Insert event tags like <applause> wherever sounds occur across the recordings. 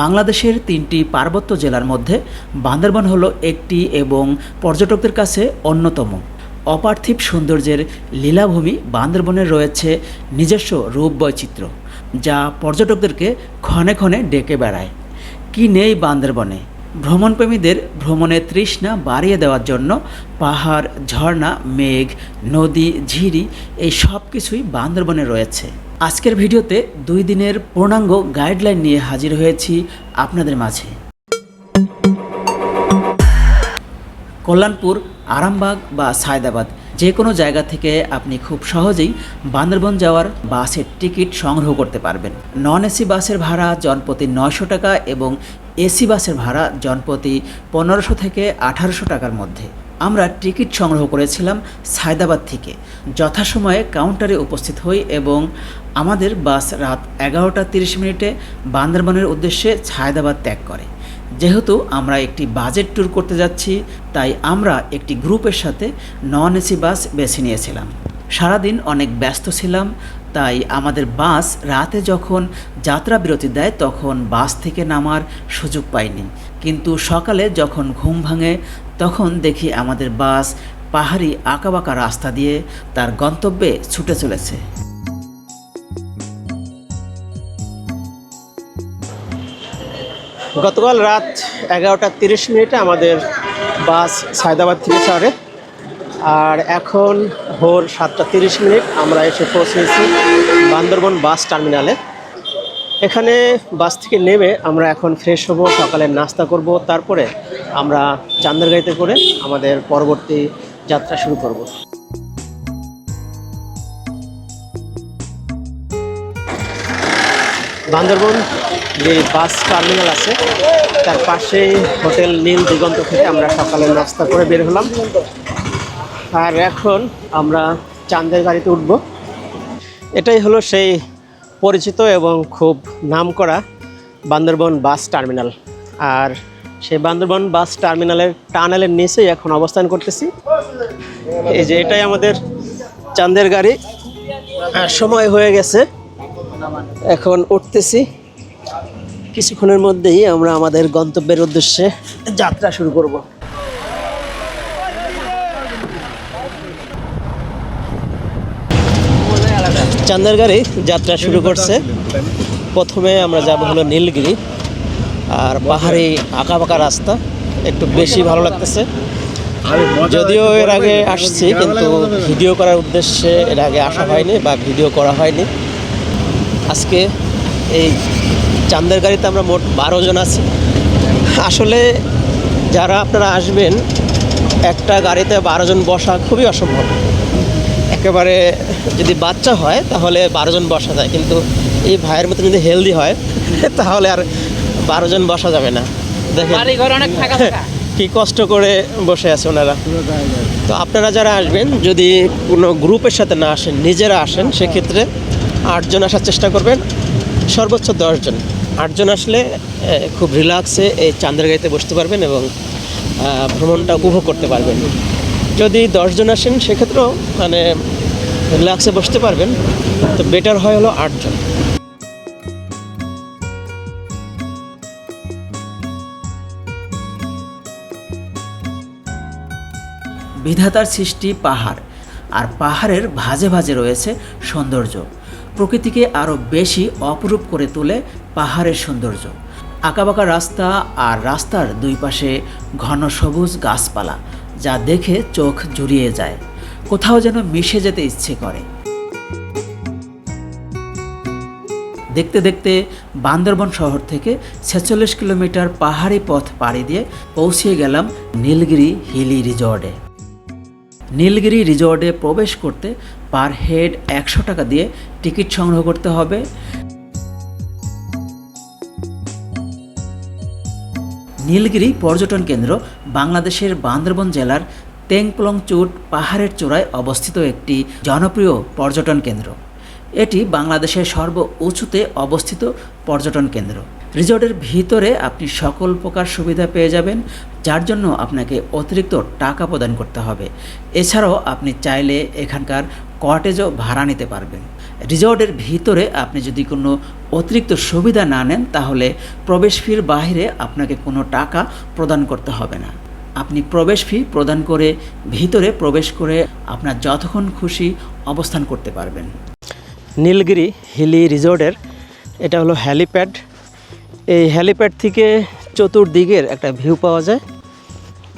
বাংলাদেশের তিনটি পার্বত্য জেলার মধ্যে বান্দরবান হলো একটি এবং পর্যটকদের কাছে অন্যতম। অপার্থিব সৌন্দর্যের লীলাভূমি বান্দরবনে রয়েছে নিজস্ব রূপ বৈচিত্র্য, যা পর্যটকদেরকে ক্ষণে ক্ষণে ডেকে বেড়ায়। কি নেই বান্দরবনে? ভ্রমণপ্রেমীদের ভ্রমণের তৃষ্ণা বাড়িয়ে দেওয়ার জন্য পাহাড়, ঝর্ণা, মেঘ, নদী, ঝিরি এই সব কিছুই বান্দরবনে রয়েছে। আজকের ভিডিওতে দুই দিনের পূর্ণাঙ্গ গাইডলাইন নিয়ে হাজির হয়েছি আপনাদের মাঝে। কল্যাণপুর, আরামবাগ বা সায়দাবাদ। যে কোনো জায়গা থেকে আপনি খুব সহজেই বান্দরবন যাওয়ার বাসের টিকিট সংগ্রহ করতে পারবেন। নন এসি বাসের ভাড়া জনপ্রতি নয়শো টাকা এবং এসি বাসের ভাড়া জনপ্রতি পনেরোশো থেকে আঠারোশো টাকার মধ্যে। আমরা টিকিট সংগ্রহ করেছিলাম সায়দাবাদ থেকে। যথাসময়ে কাউন্টারে উপস্থিত হই এবং আমাদের বাস রাত এগারোটা তিরিশ মিনিটে বান্দরবনের উদ্দেশ্যে সায়দাবাদ ত্যাগ করে। যেহেতু আমরা একটি বাজেট ট্যুর করতে যাচ্ছি, তাই আমরা একটি গ্রুপের সাথে নন এসি বাস বেছে নিয়েছিলাম। সারাদিন অনেক ব্যস্ত ছিলাম, তাই আমাদের বাস রাতে যখন যাত্রা বিরতি দেয়, তখন বাস থেকে নামার সুযোগ পাইনি। কিন্তু সকালে যখন ঘুম ভাঙে, তখন দেখি আমাদের বাস পাহাড়ি আঁকাবাঁকা রাস্তা দিয়ে তার গন্তব্যে ছুটে চলেছে। গতকাল রাত এগারোটা তিরিশ মিনিটে আমাদের বাস সায়দাবাদ থেকে ছাড়ে আর এখন ভোর সাতটা তিরিশ মিনিট আমরা এসে পৌঁছেছি বান্দরবন বাস টার্মিনালে। এখানে বাস থেকে নেমে আমরা এখন ফ্রেশ হব, সকালে নাস্তা করব, তারপরে আমরা চান্দারগাঁইতে করে আমাদের পরবর্তী যাত্রা শুরু করব। বান্দরবন যে বাস টার্মিনাল আছে, তার পাশেই হোটেল নীল দিগন্ত থেকে আমরা সকালে নাস্তা করে বের হলাম। আর এখন আমরা চাঁদের গাড়িতে উঠব। এটাই হলো সেই পরিচিত এবং খুব নামকরা বান্দরবন বাস টার্মিনাল। আর সেই বান্দরবন বাস টার্মিনালের টানেলের নিচেই এখন অবস্থান করতেছি। এই যে এটাই আমাদের চাঁদের গাড়ি। সময় হয়ে গেছে। এখন উঠতেছি। কিছুক্ষণের মধ্যেই আমরা আমাদের গন্তব্যের উদ্দেশ্যে যাত্রা শুরু করব। চান্দার গাড়ি যাত্রা শুরু করছে। প্রথমে আমরা যাব হলো নীলগিরি। আর পাহাড়ি আঁকা পাকা রাস্তা, একটু বেশি ভালো লাগতেছে। যদিও এর আগে আসছি, কিন্তু ভিডিও করার উদ্দেশ্যে এর আগে আসা হয়নি বা ভিডিও করা হয়নি। আজকে এই চান্দের গাড়িতে আমরা মোট বারো জন আছি। আসলে যারা আপনারা আসবেন একটা গাড়িতে বারো জন বসা খুবই অসম্ভব। একেবারে যদি বাচ্চা হয় তাহলে বারো জন বসা যায়। কিন্তু এই ভাইয়ের মতো যদি হেলদি হয় <laughs> তাহলে আর বারো জন বসা যাবে না। দেখেন। কি কষ্ট করে বসে আছে ওনারা। তো আপনারা যারা আসবেন যদি কোনো গ্রুপের সাথে না আসেন নিজেরা আসেন সেক্ষেত্রে আটজন আসার চেষ্টা করবেন। সর্বোচ্চ দশজন। আটজন আসলে খুব রিল্যাক্সে এই চাঁদের গাড়িতে বসতে পারবেন এবং ভ্রমণটা উপভোগ করতে পারবেন। যদি দশজন আসেন, সেক্ষেত্রেও মানে রিল্যাক্সে বসতে পারবেন, তো বেটার হয় হলো আটজন। বিধাতার সৃষ্টি পাহাড়, আর পাহাড়ের ভাজে ভাজে রয়েছে সৌন্দর্য। প্রকৃতিকে আরও বেশি অপরূপ করে তোলে পাহাড়ের সৌন্দর্য। আঁকাবাঁকা রাস্তা আর রাস্তার দুই পাশে ঘন সবুজ গাছপালা, যা দেখে চোখ জুড়িয়ে যায়। কোথাও যেন মিশে যেতে ইচ্ছে করে। দেখতে দেখতে বান্দরবন শহর থেকে ছেচল্লিশ কিলোমিটার পাহাড়ি পথ পাড়ি দিয়ে পৌঁছে গেলাম নীলগিরি হিলি রিজর্টে নীলগিরি রিজর্টে প্রবেশ করতে পার হেড একশো টাকা দিয়ে টিকিট সংগ্রহ করতে হবে। নীলগিরি পর্যটন কেন্দ্র বাংলাদেশের বান্দরবন জেলার তেংপলংচুট পাহাড়ের চূড়ায় অবস্থিত একটি জনপ্রিয় পর্যটন কেন্দ্র। এটি বাংলাদেশের সর্ব উঁচুতে অবস্থিত পর্যটন কেন্দ্র। রিসর্টের ভিতরে আপনি সকল প্রকার সুবিধা পেয়ে যাবেন, যার জন্য আপনাকে অতিরিক্ত টাকা প্রদান করতে হবে। এছাড়াও আপনি চাইলে এখানকার কটেজও ভাড়া নিতে পারবেন। রিসর্টের ভিতরে আপনি যদি কোনো অতিরিক্ত সুবিধা না নেন, তাহলে প্রবেশ ফির বাইরে আপনাকে কোনো টাকা প্রদান করতে হবে না। আপনি প্রবেশ ফি প্রদান করে ভিতরে প্রবেশ করে আপনার যতক্ষণ খুশি অবস্থান করতে পারবেন। নীলগিরি হিলি রিসোর্টের, এটা হলো হ্যালিপ্যাড। এই হ্যালিপ্যাড থেকে চতুর্দিকের একটা ভিউ পাওয়া যায়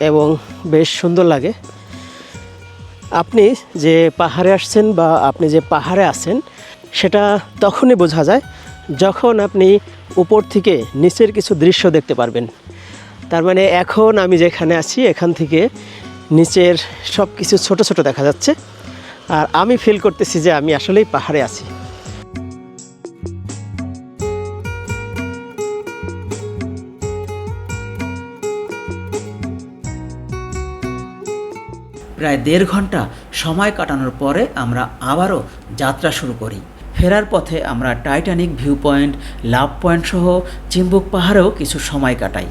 এবং বেশ সুন্দর লাগে। আপনি যে পাহাড়ে আসছেন বা আপনি যে পাহাড়ে আছেন, সেটা তখনই বোঝা যায় যখন আপনি উপর থেকে নিচের কিছু দৃশ্য দেখতে পারবেন। তার মানে এখন আমি যেখানে আছি, এখান থেকে নিচের সব কিছু ছোট ছোট দেখা যাচ্ছে। আর আমি ফিল করতেছি যে আমি আসলেই পাহাড়ে আছি। প্রায় দেড় ঘণ্টা সময় কাটানোর পরে আমরা আবারও যাত্রা শুরু করি। ফেরার পথে আমরা Titanic view point love point সহ চিম্বুক পাহাড়েও কিছু সময় কাটাই।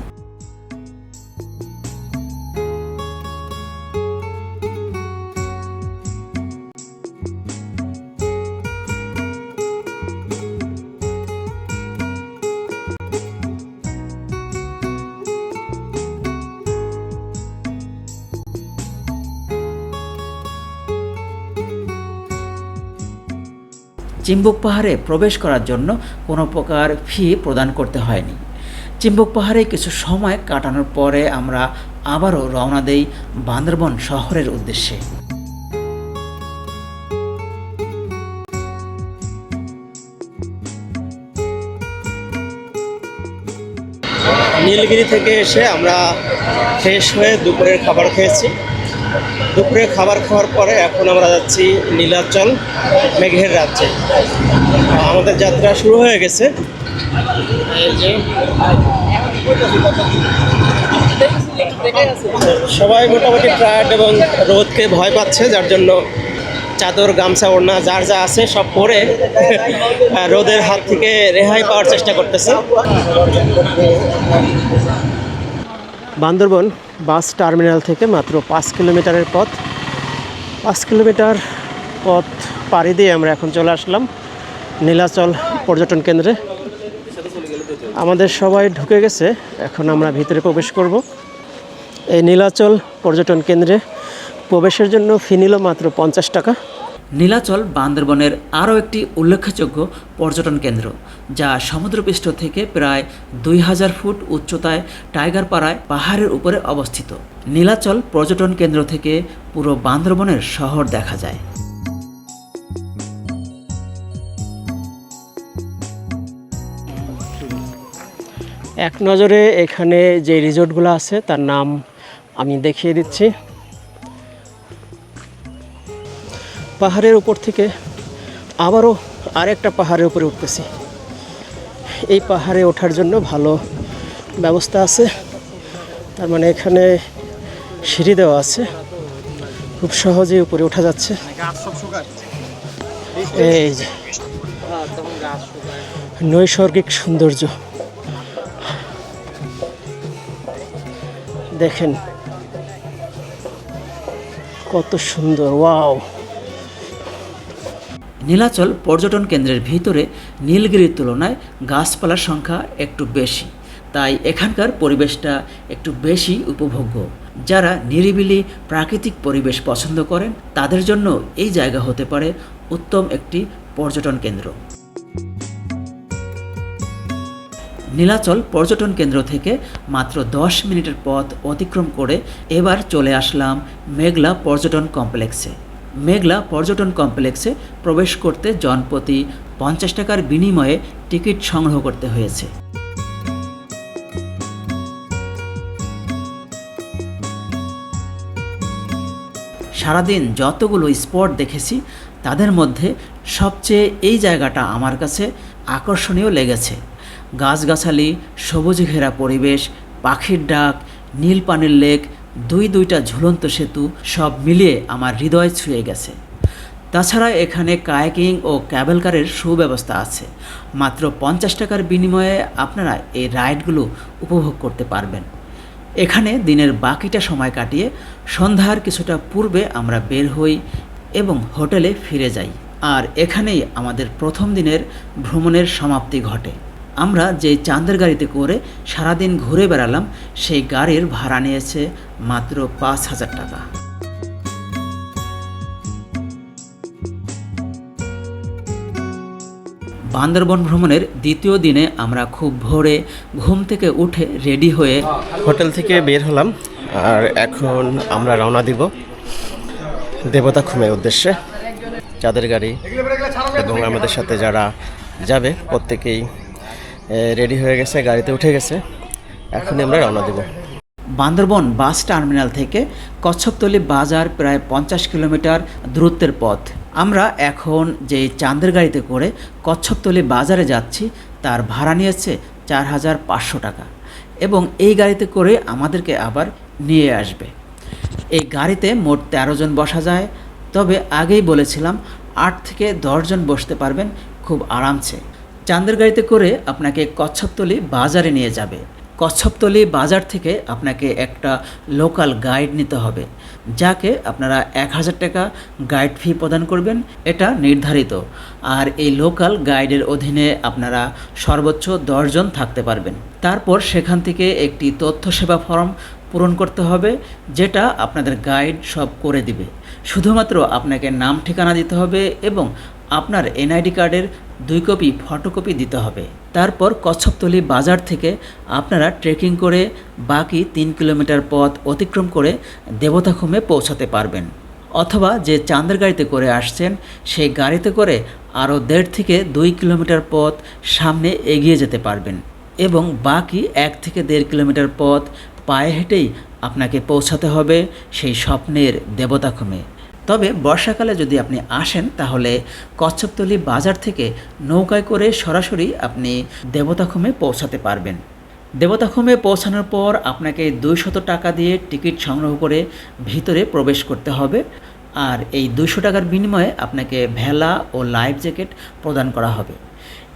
চিম্বুক পাহাড়ে প্রবেশ করার জন্য কোনো প্রকার ফি প্রদান করতে হয়নি। চিম্বুক পাহাড়ে কিছু সময় কাটানোর পরে আমরা আবারও রওনা দেই বান্দরবন শহরের উদ্দেশ্যে। নীলগিরি থেকে এসে আমরা ফ্রেশ হয়ে দুপুরের খাবার খেয়েছি। দুপুরে খাবার খাওয়ার পরে এখন আমরা যাচ্ছি নীলাচল, মেঘের রাজ্যে। আমাদের যাত্রা শুরু হয়ে গেছে। সবাই মোটামুটি টায়ার্ড এবং রোদকে ভয় পাচ্ছে, যার জন্য চাদর, গামছা, ওড়না, যার যা আছে সব পরে রোদের হাত থেকে রেহাই পাওয়ার চেষ্টা করতেছে। বান্দরবন বাস টার্মিনাল থেকে মাত্র পাঁচ কিলোমিটারের পথ। পাঁচ কিলোমিটার পথ পাড়ি দিয়ে আমরা এখন চলে আসলাম নীলাচল পর্যটন কেন্দ্রে। আমাদের সবাই ঢুকে গেছে, এখন আমরা ভিতরে প্রবেশ করব। এই নীলাচল পর্যটন কেন্দ্রে প্রবেশের জন্য ফি নিল মাত্র পঞ্চাশ টাকা। নীলাচল বান্দরবনের আরও একটি উল্লেখযোগ্য পর্যটন কেন্দ্র, যা সমুদ্রপৃষ্ঠ থেকে প্রায় দুই হাজার ফুট উচ্চতায় টাইগার পাড়ায় পাহাড়ের উপরে অবস্থিত। নীলাচল পর্যটন কেন্দ্র থেকে পুরো বান্দরবনের শহর দেখা যায়। এক নজরে এখানে যে রিসোর্টগুলো আছে, তার নাম আমি দেখিয়ে দিচ্ছি। পাহাড়ের উপর থেকে আবারও আরেকটা পাহাড়ের উপরে উঠতেছি। এই পাহাড়ে ওঠার জন্য ভালো ব্যবস্থা আছে। তার মানে এখানে সিঁড়ি দেওয়া আছে। খুব সহজেই উপরে ওঠা যাচ্ছে। এই যে, নৈসর্গিক সৌন্দর্য। দেখেন, কত সুন্দর, ওয়াও। নীলাচল পর্যটন কেন্দ্রের ভিতরে নীলগিরির তুলনায় গাছপালার সংখ্যা একটু বেশি। তাই এখানকার পরিবেশটা একটু বেশি উপভোগ্য। যারা নিরিবিলি প্রাকৃতিক পরিবেশ পছন্দ করেন, তাদের জন্য এই জায়গা হতে পারে উত্তম একটি পর্যটন কেন্দ্র। নীলাচল পর্যটন কেন্দ্র থেকে মাত্র দশ মিনিটের পথ অতিক্রম করে এবার চলে আসলাম মেঘলা পর্যটন কমপ্লেক্সে। মেঘলা পর্যটন কমপ্লেক্সে প্রবেশ করতে জনপ্রতি পঞ্চাশ টাকার বিনিময়ে টিকিট সংগ্রহ করতে হয়েছে। সারাদিন যতগুলো স্পট দেখেছি, তাদের মধ্যে সবচেয়ে এই জায়গাটা আমার কাছে আকর্ষণীয় লেগেছে। গাছগাছালি, সবুজ ঘেরা পরিবেশ, পাখির ডাক, নীল পানির লেক দুই দুইটা ঝুলন্ত সেতু সব মিলিয়ে আমার হৃদয় ছুঁয়ে গেছে। তাছাড়া এখানে কায়াকিং ও ক্যাবেল কারের সুব্যবস্থা আছে। মাত্র পঞ্চাশ টাকার বিনিময়ে আপনারা এই রাইডগুলো উপভোগ করতে পারবেন। এখানে দিনের বাকিটা সময় কাটিয়ে সন্ধ্যার কিছুটা পূর্বে আমরা বের হই এবং হোটেলে ফিরে যাই। আর এখানেই আমাদের প্রথম দিনের ভ্রমণের সমাপ্তি ঘটে। আমরা যে চাঁদের গাড়িতে করে সারাদিন ঘুরে বেড়ালাম, সেই গাড়ির ভাড়া নিয়েছে মাত্র পাঁচ হাজার টাকা। বান্দরবন ভ্রমণের দ্বিতীয় দিনে আমরা খুব ভোরে ঘুম থেকে উঠে রেডি হয়ে হোটেল থেকে বের হলাম, আর এখন আমরা রওনা দিব দেবতা খুমের উদ্দেশ্যে। চাঁদের গাড়ি এবং আমাদের সাথে যারা যাবে, প্রত্যেকেই রেডি হয়ে গেছে, গাড়িতে উঠে গেছে। এখনই আমরা রওনা দিব। বান্দরবন বাস টার্মিনাল থেকে কচ্ছপতলি বাজার প্রায় পঞ্চাশ কিলোমিটার দূরত্বের পথ। আমরা এখন যে চাঁদের গাড়িতে করে কচ্ছপতলি বাজারে যাচ্ছি, তার ভাড়া নিয়েছে চার হাজার পাঁচশো টাকা এবং এই গাড়িতে করে আমাদেরকে আবার নিয়ে আসবে। এই গাড়িতে মোট তেরো জন বসা যায়, তবে আগেই বলেছিলাম আট থেকে দশজন বসতে পারবেন, খুব আরামসে। চাঁদের গাড়িতে করে আপনাকে কচ্ছপতলি বাজারে নিয়ে যাবে। কচ্ছপতলি বাজার থেকে আপনাকে একটা লোকাল গাইড নিতে হবে, যাকে আপনারা এক হাজার টাকা গাইড ফি প্রদান করবেন, এটা নির্ধারিত। আর এই লোকাল গাইডের অধীনে আপনারা সর্বোচ্চ দশজন থাকতে পারবেন। তারপর সেখান থেকে একটি তথ্য সেবা ফর্ম পূরণ করতে হবে, যেটা আপনাদের গাইড সব করে দিবে। শুধুমাত্র আপনাকে নাম ঠিকানা দিতে হবে এবং আপনার এনআইডি কার্ডের দুই কপি ফটোকপি দিতে হবে। তারপর কচ্ছপতলি বাজার থেকে আপনারা ট্রেকিং করে বাকি তিন কিলোমিটার পথ অতিক্রম করে দেবতাখুমে পৌঁছাতে পারবেন। অথবা যে চাঁদের গাড়িতে করে আসছেন, সেই গাড়িতে করে আরও দেড় থেকে দুই কিলোমিটার পথ সামনে এগিয়ে যেতে পারবেন এবং বাকি এক থেকে দেড় কিলোমিটার পথ পায়ে হেঁটেই আপনাকে পৌঁছাতে হবে সেই স্বপ্নের দেবতাখুমে। তবে বর্ষাকালে যদি আপনি আসেন, তাহলে কচ্ছপতলি বাজার থেকে নৌকায় করে সরাসরি আপনি দেবতাখুমে পৌঁছাতে পারবেন। দেবতাখুমে পৌঁছানোর পর আপনাকে দুইশত টাকা দিয়ে টিকিট সংগ্রহ করে ভিতরে প্রবেশ করতে হবে। আর এই দুইশো টাকার বিনিময়ে আপনাকে ভেলা ও লাইফ জ্যাকেট প্রদান করা হবে।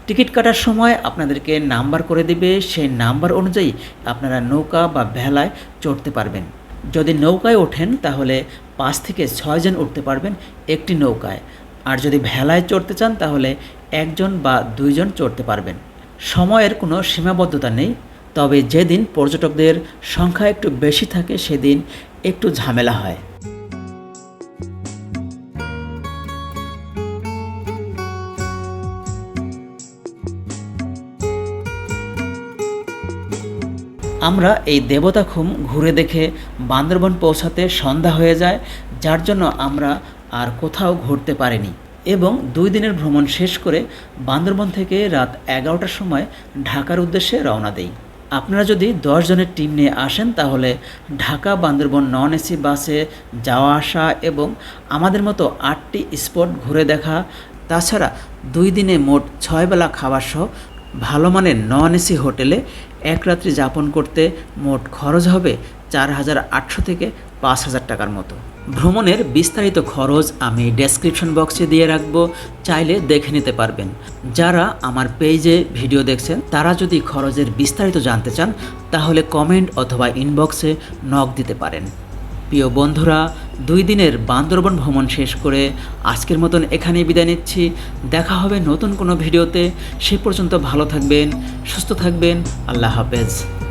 টিকিট কাটার সময় আপনাদেরকে নাম্বার করে দিবে। সেই নাম্বার অনুযায়ী আপনারা নৌকা বা ভেলায় চড়তে পারবেন। যদি নৌকায় ওঠেন, তাহলে পাঁচ থেকে ছয়জন উঠতে পারবেন একটি নৌকায়। আর যদি ভেলায় চড়তে চান, তাহলে একজন বা দুইজন চড়তে পারবেন। সময়ের কোনো সীমাবদ্ধতা নেই, তবে যেদিন পর্যটকদের সংখ্যা একটু বেশি থাকে, সেদিন একটু ঝামেলা হয়। আমরা এই দেবতাখুম ঘুরে দেখে বান্দরবন পৌঁছাতে সন্ধ্যা হয়ে যায়, যার জন্য আমরা আর কোথাও ঘুরতে পারিনি। এবং দুই দিনের ভ্রমণ শেষ করে বান্দরবন থেকে রাত এগারোটার সময় ঢাকার উদ্দেশ্যে রওনা দেই। আপনারা যদি দশ জনের টিম নিয়ে আসেন, তাহলে ঢাকা বান্দরবন নন এসি বাসে যাওয়া আসা এবং আমাদের মতো আটটি স্পট ঘুরে দেখা, তাছাড়া দুই দিনে মোট ছয় বেলা খাবার সহ ভালো মানের নন এসি হোটেলে এক রাত্রি যাপন করতে মোট খরচ হবে চার হাজার আটশো থেকে পাঁচ হাজার টাকার মতো। ভ্রমণের বিস্তারিত খরচ আমি ডেসক্রিপশন বক্সে দিয়ে রাখব, চাইলে দেখে নিতে পারবেন। যারা আমার পেজে ভিডিও দেখছেন, তারা যদি খরচের বিস্তারিত জানতে চান, তাহলে কমেন্ট অথবা ইনবক্সে নক দিতে পারেন। প্রিয় বন্ধুরা দুই দিনের বান্দরবন ভ্রমণ শেষ করে আজকের মতন এখানেই বিদায় নিচ্ছি। দেখা হবে নতুন কোনো ভিডিওতে। সে পর্যন্ত ভালো থাকবেন, সুস্থ থাকবেন। আল্লাহ হাফেজ।